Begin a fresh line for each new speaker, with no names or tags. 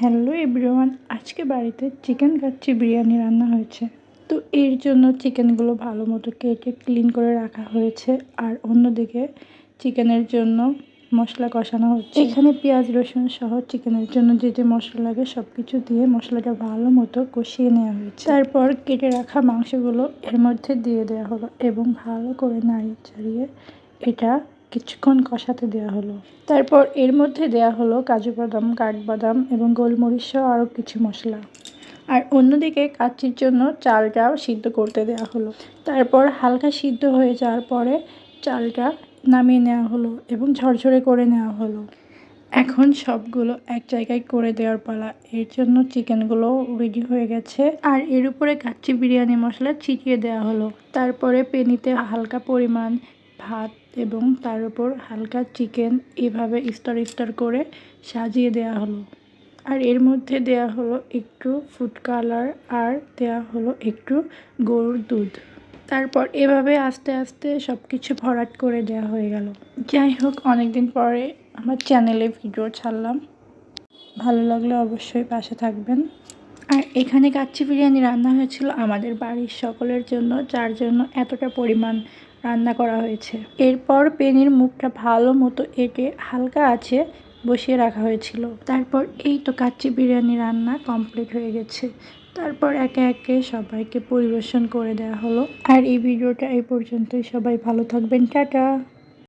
Hello everyone, আজকে বাড়িতে chicken kacchi biryani রান্না হয়েছে। তো এর জন্য চিকেনগুলো ভালো মতো কেটে ক্লিন করে রাখা হয়েছে আর অন্যদিকে চিকেনের জন্য মশলা কষানো হচ্ছে। এখানে পেঁয়াজ, রসুন সহ চিকেনের জন্য যে যে মশলা লাগে সব কিছু দিয়ে মশলাটা ভালো মতো কষিয়ে নেওয়া হয়েছে। তারপর কেটে রাখা মাংসগুলো এর মধ্যে দিয়ে দেওয়া হলো এবং ভালো করে নাড়িয়ে চাড়িয়ে এটা কিছুক্ষণ কষাতে দেওয়া হলো। তারপর এর মধ্যে দেওয়া হলো কাজু বাদাম কাঠবাদাম এবং গোলমরিচ সহ আরও কিছু মশলা। আর অন্যদিকে কাচ্চির জন্য চালটাও সিদ্ধ করতে দেওয়া হলো। তারপর হালকা সিদ্ধ হয়ে যাওয়ার পরে চালটা নামিয়ে নেওয়া হলো এবং ঝরঝরে করে নেওয়া হলো। এখন সবগুলো এক জায়গায় করে দেওয়ার পালা। এর জন্য চিকেনগুলো রেডি হয়ে গেছে। আর এর উপরে কাচ্চি বিরিয়ানি মশলা ছিটিয়ে দেওয়া হলো। তারপরে পেনিতে হালকা পরিমাণ ভাত এবং তার উপর হালকা চিকেন এভাবে স্তর স্তর করে সাজিয়ে দেওয়া হলো। আর এর মধ্যে দেয়া হলো একটু ফুড কালার আর দেয়া হলো একটু গরুর দুধ। তারপর এভাবে আস্তে আস্তে সব কিছু ভরাট করে দেওয়া হয়ে গেল। যাই হোক, অনেকদিন পরে আমার চ্যানেলে ভিডিও ছাড়লাম। ভালো লাগলে অবশ্যই পাশে থাকবেন। আর এখানে কাচ্চি বিরিয়ানি রান্না হয়েছিল আমাদের বাড়ির সকলের জন্য, যার জন্য এতটা পরিমাণ রান্না করা হয়েছে। এরপর পেনির মুখটা ভালো মতো এঁকে হালকা আছে বসিয়ে রাখা হয়েছিল। তারপর এই তো কাচ্চি বিরিয়ানি রান্না কমপ্লিট হয়ে গেছে। তারপর একে একে সবাইকে পরিবেশন করে দেওয়া হলো। আর এই ভিডিওটা এই পর্যন্তই। সবাই ভালো থাকবেন। টাটা!